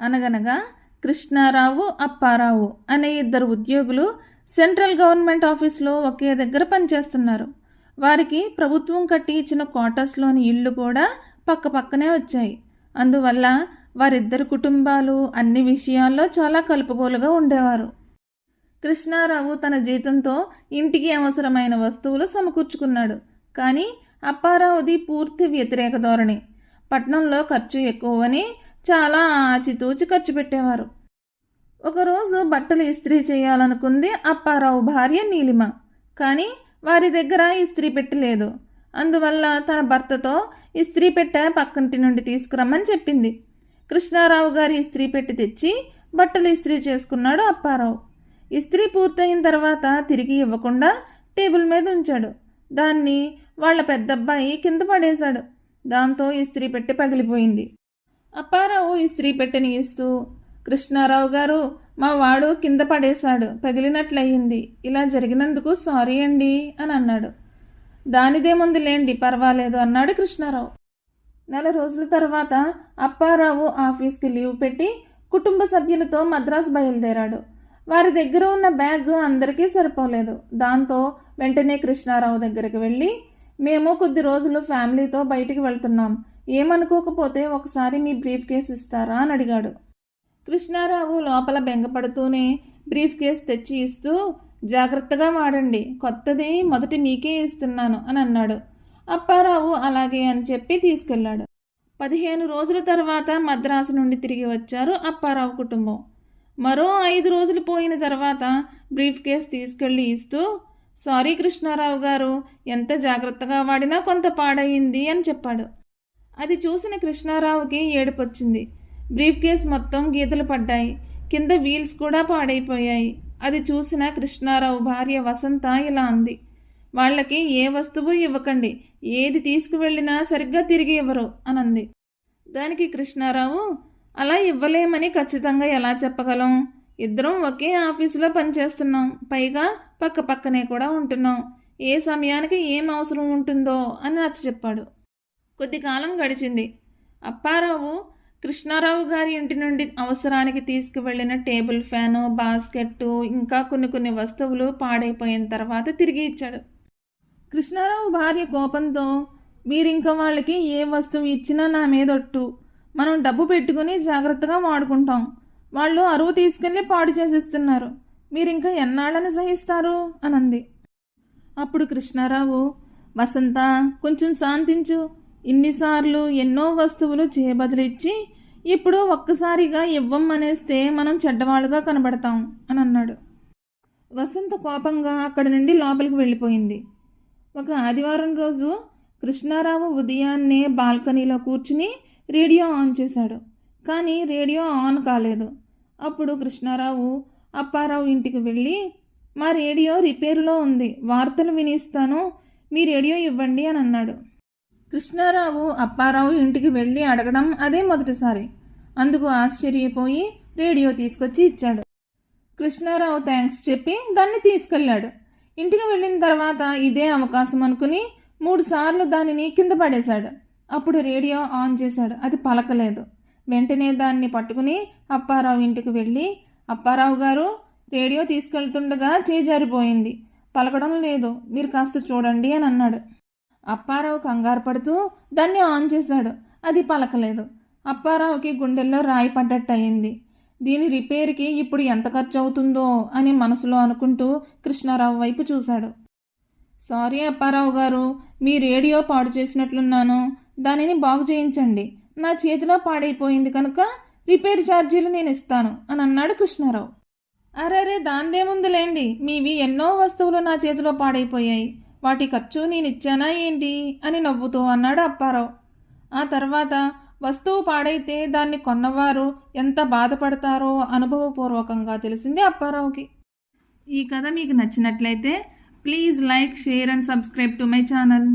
అనగనగా కృష్ణారావు అప్పారావు అనే ఇద్దరు ఉద్యోగులు సెంట్రల్ గవర్నమెంట్ ఆఫీస్లో ఒకే దగ్గర పనిచేస్తున్నారు. వారికి ప్రభుత్వం కట్టి ఇచ్చిన క్వార్టర్స్లోని ఇళ్ళు కూడా పక్క పక్కనే వచ్చాయి. అందువల్ల వారిద్దరు కుటుంబాలు అన్ని విషయాల్లో చాలా కలుపుగోలుగా ఉండేవారు. కృష్ణారావు తన జీతంతో ఇంటికి అవసరమైన వస్తువులు సమకూర్చుకున్నాడు. కానీ అప్పారావుది పూర్తి వ్యతిరేక ధోరణి. పట్నంలో ఖర్చు ఎక్కువని చాలా ఆచితూచి ఖర్చు పెట్టేవారు. ఒకరోజు బట్టలు ఇస్త్రీ చేయాలనుకుంది అప్పారావు భార్య నీలిమ. కానీ వారి దగ్గర ఇస్త్రీ పెట్టి లేదు అందువల్ల తన భర్తతో ఇస్త్రీ పెట్టె పక్కంటి నుండి తీసుకురమ్మని చెప్పింది. కృష్ణారావు గారి ఇస్త్రీ పెట్టి తెచ్చి బట్టలు ఇస్త్రీ చేసుకున్నాడు అప్పారావు. ఇస్త్రీ పూర్తయిన తర్వాత తిరిగి ఇవ్వకుండా టేబుల్ మీద ఉంచాడు. దాన్ని వాళ్ళ పెద్దబ్బాయి కింద పడేశాడు. దాంతో ఇస్త్రీ పెట్టి పగిలిపోయింది. అప్పారావు ఇస్త్రీ పెట్టెని ఇస్తూ కృష్ణారావు గారు మా వాడు కింద పడేశాడు పగిలినట్లయింది. ఇలా జరిగినందుకు సారీ అండి అని అన్నాడు. దానిదేముంది లేండి పర్వాలేదు అన్నాడు కృష్ణారావు. నెల రోజుల తర్వాత అప్పారావు ఆఫీస్కి లీవ్ పెట్టి కుటుంబ సభ్యులతో మద్రాసు బయలుదేరాడు. వారి దగ్గర ఉన్న బ్యాగ్ అందరికీ సరిపోలేదు. దాంతో వెంటనే కృష్ణారావు దగ్గరికి వెళ్ళి మేము కొద్ది రోజులు ఫ్యామిలీతో బయటికి వెళ్తున్నాం. ఏమనుకోకపోతే ఒకసారి మీ బ్రీఫ్ కేస్ ఇస్తారా అని అడిగాడు. కృష్ణారావు లోపల బెంగపడుతూనే బ్రీఫ్ కేస్ తెచ్చి ఇస్తూ జాగ్రత్తగా వాడండి కొత్తది మొదటి మీకే ఇస్తున్నాను అని అన్నాడు. అప్పారావు అలాగే అని చెప్పి తీసుకెళ్ళాడు. పదిహేను రోజుల తర్వాత మద్రాసు నుండి తిరిగి వచ్చారు అప్పారావు కుటుంబం. మరో ఐదు రోజులు పోయిన తర్వాత బ్రీఫ్ కేస్ తీసుకెళ్ళి ఇస్తూ సారీ కృష్ణారావు గారు ఎంత జాగ్రత్తగా వాడినా కొంత పాడయింది అని చెప్పాడు. అది చూసిన కృష్ణారావుకి ఏడుపొచ్చింది. బ్రీఫ్ కేస్ మొత్తం గీతలు పడ్డాయి. కింద వీల్స్ కూడా పాడైపోయాయి. అది చూసిన కృష్ణారావు భార్య వసంత ఇలా అంది. వాళ్ళకి ఏ వస్తువు ఇవ్వకండి. ఏది తీసుకువెళ్ళినా సరిగ్గా తిరిగి ఇవ్వరు అనంది. దానికి కృష్ణారావు అలా ఇవ్వలేమని ఖచ్చితంగా ఎలా చెప్పగలం? ఇద్దరం ఒకే ఆఫీసులో పనిచేస్తున్నాం. పైగా పక్క పక్కనే కూడా ఉంటున్నాం. ఏ సమయానికి ఏం అవసరం ఉంటుందో అని నచ్చ చెప్పాడు కొద్ది కాలం గడిచింది. అప్పారావు కృష్ణారావు గారి ఇంటి నుండి అవసరానికి తీసుకువెళ్ళిన టేబుల్ ఫ్యాను బాస్కెట్టు ఇంకా కొన్ని కొన్ని వస్తువులు పాడైపోయిన తర్వాత తిరిగి ఇచ్చాడు. కృష్ణారావు భార్య కోపంతో మీరింక వాళ్ళకి ఏ వస్తువు ఇచ్చినా నా మీదొట్టు మనం డబ్బు పెట్టుకుని జాగ్రత్తగా వాడుకుంటాం. వాళ్ళు అరువు తీసుకెళ్ళి పాడు చేసిస్తున్నారు. మీరింకా ఎన్నాళ్ళని సహిస్తారు? అనంది. అప్పుడు కృష్ణారావు వసంత కొంచెం శాంతించు. ఇన్నిసార్లు ఎన్నో వస్తువులు చేయబదిలిచ్చి ఇప్పుడు ఒక్కసారిగా ఇవ్వమ్మనేస్తే మనం చెడ్డవాళ్ళుగా కనబడతాం అని అన్నాడు. వసంత కోపంగా అక్కడి నుండి లోపలికి వెళ్ళిపోయింది. ఒక ఆదివారం రోజు కృష్ణారావు ఉదయాన్నే బాల్కనీలో కూర్చుని రేడియో ఆన్ చేశాడు. కానీ రేడియో ఆన్ కాలేదు. అప్పుడు కృష్ణారావు అప్పారావు ఇంటికి వెళ్ళి మా రేడియో రిపేరులో ఉంది. వార్తలు వినిస్తాను. మీ రేడియో ఇవ్వండి అని అన్నాడు. కృష్ణారావు అప్పారావు ఇంటికి వెళ్ళి అడగడం అదే మొదటిసారి. అందుకు ఆశ్చర్యపోయి రేడియో తీసుకొచ్చి ఇచ్చాడు. కృష్ణారావు థ్యాంక్స్ చెప్పి దాన్ని తీసుకెళ్ళాడు. ఇంటికి వెళ్ళిన తర్వాత ఇదే అవకాశం అనుకుని మూడుసార్లు దానిని కింద పడేశాడు. అప్పుడు రేడియో ఆన్ చేశాడు. అది పలకలేదు. వెంటనే దాన్ని పట్టుకుని అప్పారావు ఇంటికి వెళ్ళి అప్పారావు గారు రేడియో తీసుకెళ్తుండగా చేజారిపోయింది. పలకడం లేదు. మీరు కాస్త చూడండి అని అన్నాడు. అప్పారావు కంగారు పడుతూ దాన్ని ఆన్ చేశాడు. అది పలకలేదు. అప్పారావుకి గుండెల్లో రాయి పడ్డట్టు అయింది దీని రిపేర్కి ఇప్పుడు ఎంత ఖర్చు అవుతుందో అని మనసులో అనుకుంటూ కృష్ణారావు వైపు చూశాడు. సారీ అప్పారావు గారు మీ రేడియో పాడు చేసినట్లున్నాను. దానిని బాగు చేయించండి. నా చేతిలో పాడైపోయింది కనుక రిపేర్ ఛార్జీలు నేను ఇస్తాను అని అన్నాడు కృష్ణారావు. అరే దాందేముందులేండి. మీవి ఎన్నో వస్తువులు నా చేతిలో పాడైపోయాయి. వాటి ఖర్చు నేను ఇచ్చానా ఏంటి? అని నవ్వుతూ అన్నాడు అప్పారావు. ఆ తర్వాత వస్తువు పాడైతే దాన్ని కొన్నవారు ఎంత బాధపడతారో అనుభవపూర్వకంగా తెలిసింది అప్పారావుకి. ఈ కథ మీకు నచ్చినట్లయితే please like share and subscribe to my channel.